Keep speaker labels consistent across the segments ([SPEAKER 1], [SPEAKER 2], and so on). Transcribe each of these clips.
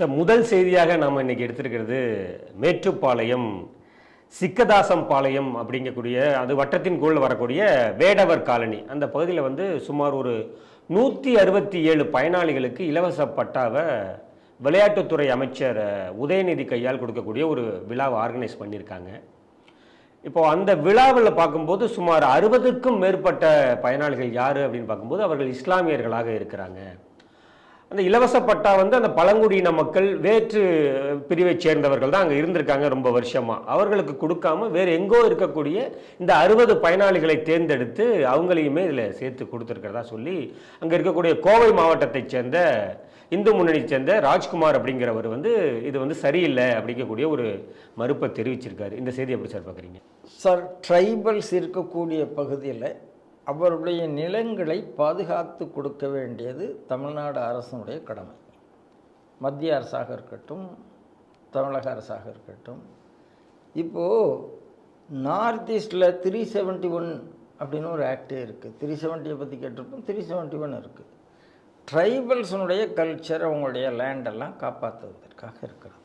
[SPEAKER 1] Sir முதல் செய்தியாக நாம் இன்றைக்கி எடுத்திருக்கிறது மேட்டுப்பாளையம் சிக்கதாசம் பாளையம் அப்படிங்கக்கூடிய அது வட்டத்தின் கீழ் வரக்கூடிய வேடவர் காலனி. அந்த பகுதியில் வந்து சுமார் ஒரு நூற்றி அறுபத்தி ஏழு பயனாளிகளுக்கு இலவச பட்டாவை விளையாட்டுத்துறை அமைச்சர் உதயநிதி கையால் கொடுக்கக்கூடிய ஒரு விழாவை ஆர்கனைஸ் பண்ணியிருக்காங்க. இப்போ அந்த விழாவில் பார்க்கும்போது சுமார் அறுபதுக்கும் மேற்பட்ட பயனாளிகள் யார் அப்படின்னு பார்க்கும்போது அவர்கள் இஸ்லாமியர்களாக இருக்கிறாங்க. அந்த இலவச பட்டா வந்து அந்த பழங்குடியின மக்கள் வேற்று பிரிவைச் சேர்ந்தவர்கள் தான் அங்கே இருந்திருக்காங்க ரொம்ப வருஷமாக அவர்களுக்கு கொடுக்காம வேறு எங்கோ இருக்கக்கூடிய இந்த அறுபது பயனாளிகளை தேர்ந்தெடுத்து அவங்களையுமே இதில் சேர்த்து கொடுத்துருக்கிறதா சொல்லி அங்கே இருக்கக்கூடிய கோவை மாவட்டத்தைச் சேர்ந்த இந்து முன்னணியை சேர்ந்த ராஜ்குமார் அப்படிங்கிறவர் வந்து இது வந்து சரியில்லை அப்படிங்கக்கூடிய ஒரு மறுப்பை தெரிவிச்சிருக்காரு. இந்த செய்தி எப்படி சார் பார்க்குறீங்க?
[SPEAKER 2] சார் ட்ரைபல்ஸ் இருக்கக்கூடிய பகுதியில் அவருடைய நிலங்களை பாதுகாத்து கொடுக்க வேண்டியது தமிழ்நாடு அரசனுடைய கடமை. மத்திய அரசாக இருக்கட்டும் தமிழக அரசாக இருக்கட்டும். இப்போது நார்த் ஈஸ்டில் த்ரீ செவன்ட்டி ஒன் அப்படின்னு ஒரு ஆக்டே இருக்குது த்ரீ செவன்ட்டியை பற்றி கேட்டிருப்போம். த்ரீ செவன்ட்டி ஒன் இருக்குது ட்ரைபல்ஸுனுடைய கல்ச்சர் அவங்களுடைய லேண்டெல்லாம் காப்பாற்றுவதற்காக இருக்கிறது.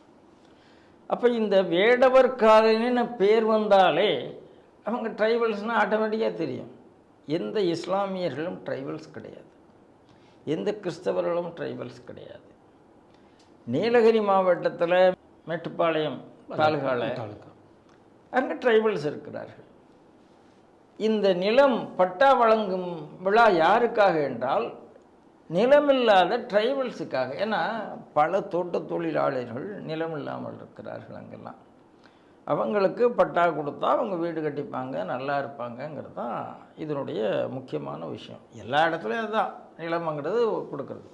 [SPEAKER 2] அப்போ இந்த வேடவர் காலனின்னு பேர் வந்தாலே அவங்க ட்ரைபல்ஸ்னால் ஆட்டோமேட்டிக்காக தெரியும். எந்த இஸ்லாமியர்களும் ட்ரைபல்ஸ் கிடையாது. எந்த கிறிஸ்தவர்களும் ட்ரைபல்ஸ் கிடையாது. நீலகிரி மாவட்டத்தில் மேட்டுப்பாளையம் தாலுகாவில்
[SPEAKER 1] தாலுகா.
[SPEAKER 2] அங்கே ட்ரைபல்ஸ் இருக்கிறார்கள். இந்த நிலம் பட்டா வழங்கும் விழா யாருக்காக என்றால் நிலமில்லாத ட்ரைபல்ஸுக்காக ஏன்னா பல தோட்ட தொழிலாளர்கள் நிலம் இல்லாமல் இருக்கிறார்கள் அங்கெல்லாம். அவங்களுக்கு பட்டா கொடுத்தா அவங்க வீடு கட்டிப்பாங்க நல்லா இருப்பாங்கங்கிறது தான் இதனுடைய முக்கியமான விஷயம். எல்லா இடத்துலையும் அதுதான். நிலமங்கிறது கொடுக்குறது.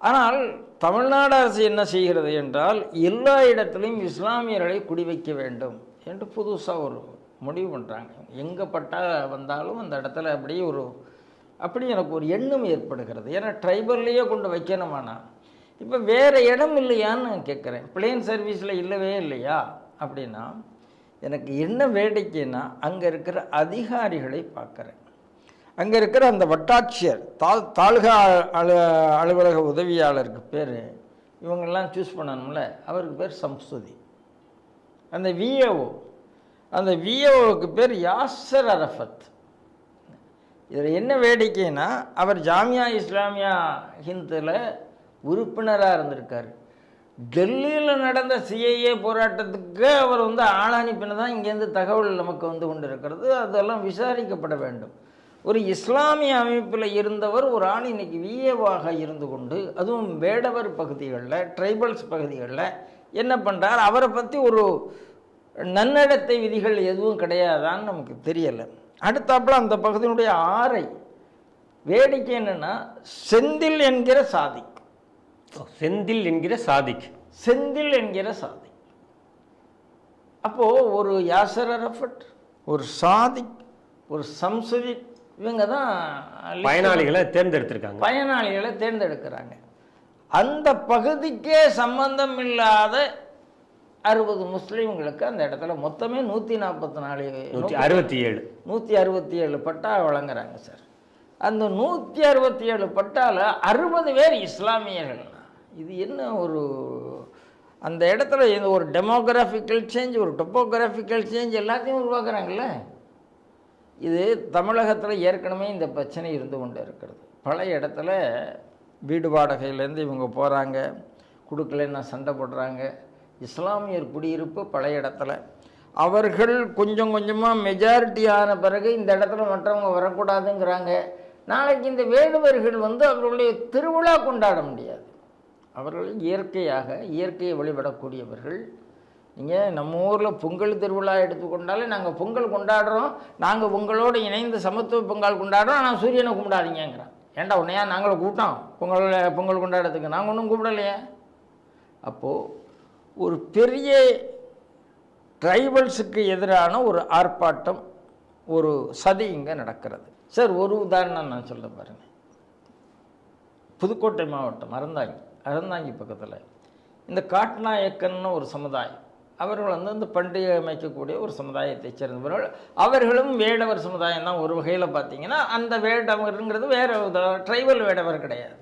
[SPEAKER 2] ஆனால் தமிழ்நாடு அரசு என்ன செய்கிறது என்றால் எல்லா இடத்துலையும் இஸ்லாமியர்களை குடி வைக்க வேண்டும் என்று புதுசாக ஒரு முடிவு பண்ணுறாங்க எங்கே பட்டா வந்தாலும் அந்த இடத்துல அப்படியே ஒரு அப்படி எனக்கு ஒரு எண்ணம் ஏற்படுகிறது. ஏன்னா ட்ரைபர்லேயே கொண்டு வைக்கணுமானா? இப்போ வேறு இடம் இல்லையான்னு நான் கேட்குறேன். பிளேன் சர்வீஸில் இல்லவே இல்லையா? அப்படின்னா எனக்கு என்ன வேடிக்கைன்னா அங்கே இருக்கிற அதிகாரிகளை பார்க்குறேன். அங்கே இருக்கிற அந்த வட்டாட்சியர் தால் தாலுகா அலு அலுவலக உதவியாளருக்கு பேர் இவங்கெல்லாம் சூஸ் பண்ணணும்ல அவருக்கு பேர் சம்சுதி. அந்த விஏஓ அந்த விஏஓவுக்கு பேர் யாசர் அரஃபத். இதில் என்ன வேடிக்கைன்னா அவர் ஜாமியா இஸ்லாமியா ஹிந்தில் உறுப்பினராக இருந்திருக்காரு. டெல்லியில் நடந்த சிஐஏ போராட்டத்துக்கு அவர் வந்து ஆளானிப்பின தான் இங்கேருந்து தகவல் நமக்கு வந்து கொண்டு இருக்கிறது அதெல்லாம் விசாரிக்கப்பட வேண்டும். ஒரு இஸ்லாமிய அமைப்பில் இருந்தவர் ஒரு ஆள் இன்றைக்கி விஏவாக இருந்து கொண்டு அதுவும் வேடவர் பகுதிகளில் ட்ரைபல்ஸ் பகுதிகளில் என்ன பண்ணுறார் அவரை பற்றி ஒரு நன்னடத்தை விதிகள் எதுவும் கிடையாதான்னு நமக்கு தெரியலை. அடுத்தாப்புல அந்த பகுதியினுடைய ஆறை வேடிக்கை என்னென்னா செந்தில் என்கிற சாதி.
[SPEAKER 1] செந்தில் என்கிற சாதிக்
[SPEAKER 2] செந்தில் என்கிற சாதி. அப்போது ஒரு யாசர் அரஃபட் ஒரு சாதிக் ஒரு சம்சுதி இவங்க தான்
[SPEAKER 1] பயனாளிகளை தேர்ந்தெடுத்திருக்காங்க.
[SPEAKER 2] பயனாளிகளை தேர்ந்தெடுக்கிறாங்க. அந்த பகுதிக்கே சம்பந்தம் இல்லாத அறுபது முஸ்லீம்களுக்கு அந்த இடத்துல மொத்தமே நூற்றி நாற்பத்தி நாலு
[SPEAKER 1] நூற்றி அறுபத்தி ஏழு
[SPEAKER 2] நூற்றி அறுபத்தி ஏழு பட்டா வழங்குறாங்க சார். அந்த நூற்றி அறுபத்தி ஏழு பட்டால அறுபது பேர் இஸ்லாமியர்கள். இது என்ன ஒரு அந்த இடத்துல இந்த ஒரு டெமோகிராஃபிக்கல் சேஞ்ச் ஒரு டொப்போகிராஃபிக்கல் சேஞ்ச் எல்லாத்தையும் உருவாக்குறாங்கல்ல? இது தமிழகத்தில் ஏற்கனவே இந்த பிரச்சனை இருந்து கொண்டு இருக்கிறது. பல இடத்துல வீடு வாடகையிலேருந்து இவங்க போகிறாங்க கொடுக்கலன்னா சண்டை போடுறாங்க. இஸ்லாமியர் குடியிருப்பு பல இடத்துல. அவர்கள் கொஞ்சம் கொஞ்சமாக மெஜாரிட்டி ஆன பிறகு இந்த இடத்துல மற்றவங்க வரக்கூடாதுங்கிறாங்க. நாளைக்கு இந்த வேடுவர்கள் வந்து அவர்களுடைய திருவிழா கொண்டாட முடியாது. அவர்கள் இயற்கையாக இயற்கையை வழிபடக்கூடியவர்கள். நீங்கள் நம்ம ஊரில் பொங்கல் திருவிழா எடுத்துக்கொண்டாலே நாங்கள் பொங்கல் கொண்டாடுறோம். நாங்கள் உங்களோடு இணைந்து சமத்துவ பொங்கல் கொண்டாடுறோம். ஆனால் சூரியனை கும்பிடாதீங்கிறான் ஏன்டா உன்னையா? நாங்களும் கூப்பிட்டோம். பொங்கல் பொங்கல் கொண்டாடுறதுக்கு. நாங்கள் ஒன்றும் கூப்பிடலையே. அப்போது ஒரு பெரிய ட்ரைபல்ஸுக்கு எதிரான ஒரு ஆர்ப்பாட்டம் ஒரு சதி இங்கே நடக்கிறது. சார் ஒரு உதாரணம் நான் சொல்ல பாருங்க புதுக்கோட்டை மாவட்டம் மறந்தாங்க. அறந்தாங்கி பக்கத்தில். இந்த காட்நாயக்கன்னு ஒரு சமுதாயம். அவர்கள் வந்து இந்த பண்டிகை அமைக்கக்கூடிய ஒரு சமுதாயத்தை சேர்ந்தவர்கள். அவர்களும் வேடவர் சமுதாயம் தான். ஒரு வகையில் பார்த்தீங்கன்னா அந்த வேடவருங்கிறது வேறு ட்ரைபல் வேடவர் கிடையாது.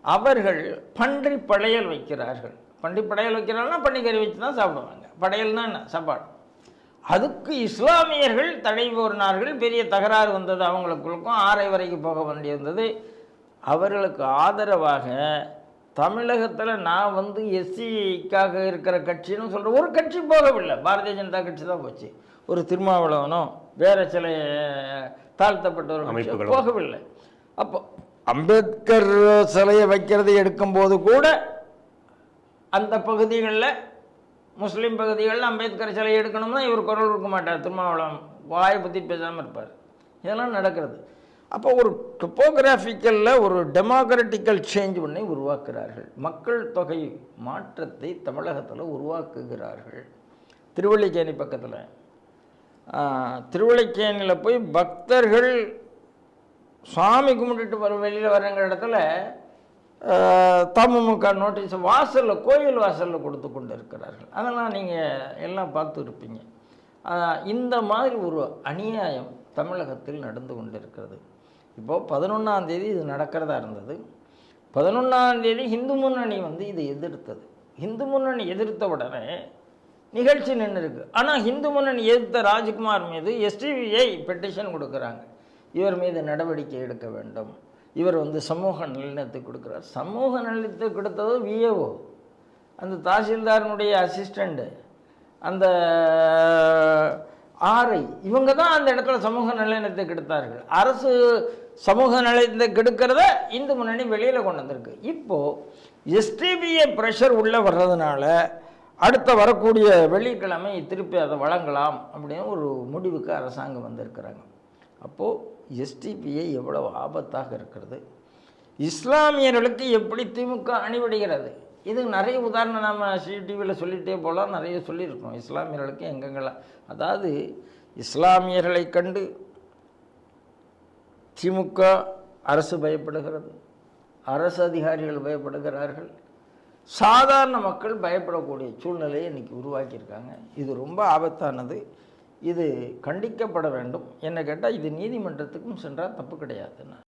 [SPEAKER 2] அவர்கள் பன்றி படையல் வைக்கிறார்கள். பன்றி படையல் வைக்கிறாங்கன்னா பண்டிகை வச்சு தான் சாப்பிடுவாங்க. படையல் தான் என்ன? சாப்பாடு. அதுக்கு இஸ்லாமியர்கள் தடை போரினார்கள் பெரிய தகராறு வந்தது அவங்களுக்குள்ளுக்கும். ஆரை வரைக்கும் போக வேண்டியிருந்தது. அவர்களுக்கு ஆதரவாக தமிழகத்தில் நான் வந்து எஸ்சிக்காக இருக்கிற கட்சின்னு சொல்கிற ஒரு கட்சி போகவில்லை. பாரதிய ஜனதா கட்சி தான் போச்சு. ஒரு திருமாவளவனோ வேற சில தாழ்த்தப்பட்டவர்கள். போகவில்லை. அப்போ அம்பேத்கர் சிலையை வைக்கிறதை எடுக்கும்போது கூட அந்த பகுதிகளில் முஸ்லீம் பகுதிகளில் அம்பேத்கர் சிலை எடுக்கணும்னா இவர் குரல் கொடுக்க மாட்டார். திருமாவளவன் வாயை பற்றி பேசாமல் இருப்பார். இதெல்லாம் நடக்கிறது. அப்போ ஒரு டொப்போகிராஃபிக்கலில் ஒரு டெமோக்ராட்டிக்கல் சேஞ்ச் ஒன்றை உருவாக்குறார்கள் மக்கள் தொகை மாற்றத்தை தமிழகத்தில் உருவாக்குகிறார்கள். திருவள்ளிக்கேணி பக்கத்தில். திருவள்ளிக்கேணியில் போய் பக்தர்கள் சாமி கும்பிட்டுட்டு வர வெளியில் வரங்கிற இடத்துல ஆஹ், தமுமுக நோட்டீஸ் வாசலில் கோயில் வாசலில் கொடுத்து கொண்டு இருக்கிறார்கள் அதெல்லாம் நீங்கள் எல்லாம் பார்த்து இருப்பீங்க. இந்த மாதிரி ஒரு அநியாயம் தமிழகத்தில் நடந்து கொண்டிருக்கிறது. இப்போது பதினொன்றாம் தேதி இது நடக்கிறதா இருந்தது. பதினொன்றாம் தேதி இந்து முன்னணி வந்து இதை எதிர்த்தது. இந்து முன்னணி எதிர்த்த உடனே நிகழ்ச்சி நின்று இருக்கு ஆனால் இந்து முன்னணி எதிர்த்த ராஜ்குமார் மீது எஸ்டிவிஐ பெட்டிஷன் கொடுக்குறாங்க. இவர் மீது நடவடிக்கை எடுக்க வேண்டும். இவர் வந்து சமூக நலனத்தை கொடுக்குறார். சமூக நலனத்தை கொடுத்தது விஏஓ அந்த தாசில்தாரனுடைய அசிஸ்டண்ட்டு அந்த ஆரை. இவங்க தான் அந்த இடத்துல சமூக நிலையத்தை கெடுத்தார்கள். அரசு சமூக நிலையத்தை கெடுக்கிறத இந்து முன்னணி வெளியில் கொண்டு வந்திருக்கு. இப்போது எஸ்டிபிஏ ப்ரெஷர் உள்ளே வர்றதுனால அடுத்த வரக்கூடிய வெள்ளிக்கிழமை திருப்பி அதை வழங்கலாம் அப்படின்னு ஒரு முடிவுக்கு அரசாங்கம் வந்திருக்கிறாங்க. அப்போது எஸ்டிபிஐ எவ்வளோ ஆபத்தாக இருக்கிறது? இஸ்லாமியர்களுக்கு எப்படி திமுக அணிவிடுகிறது இது நிறைய உதாரணம் நம்ம சிடிவியில் சொல்லிகிட்டே போகலாம் நிறைய சொல்லியிருக்கோம். இஸ்லாமியர்களுக்கு எங்கெங்கெல்லாம் அதாவது இஸ்லாமியர்களை கண்டு திமுக அரசு பயப்படுகிறது. அரசு அதிகாரிகள் பயப்படுகிறார்கள். சாதாரண மக்கள் பயப்படக்கூடிய சூழ்நிலையை இன்னைக்கு உருவாக்கியிருக்காங்க. இது ரொம்ப ஆபத்தானது. இது கண்டிக்கப்பட வேண்டும். என்ன கேட்டால் இது நீதிமன்றத்துக்கும் சென்றால் தப்பு கிடையாதுன்னா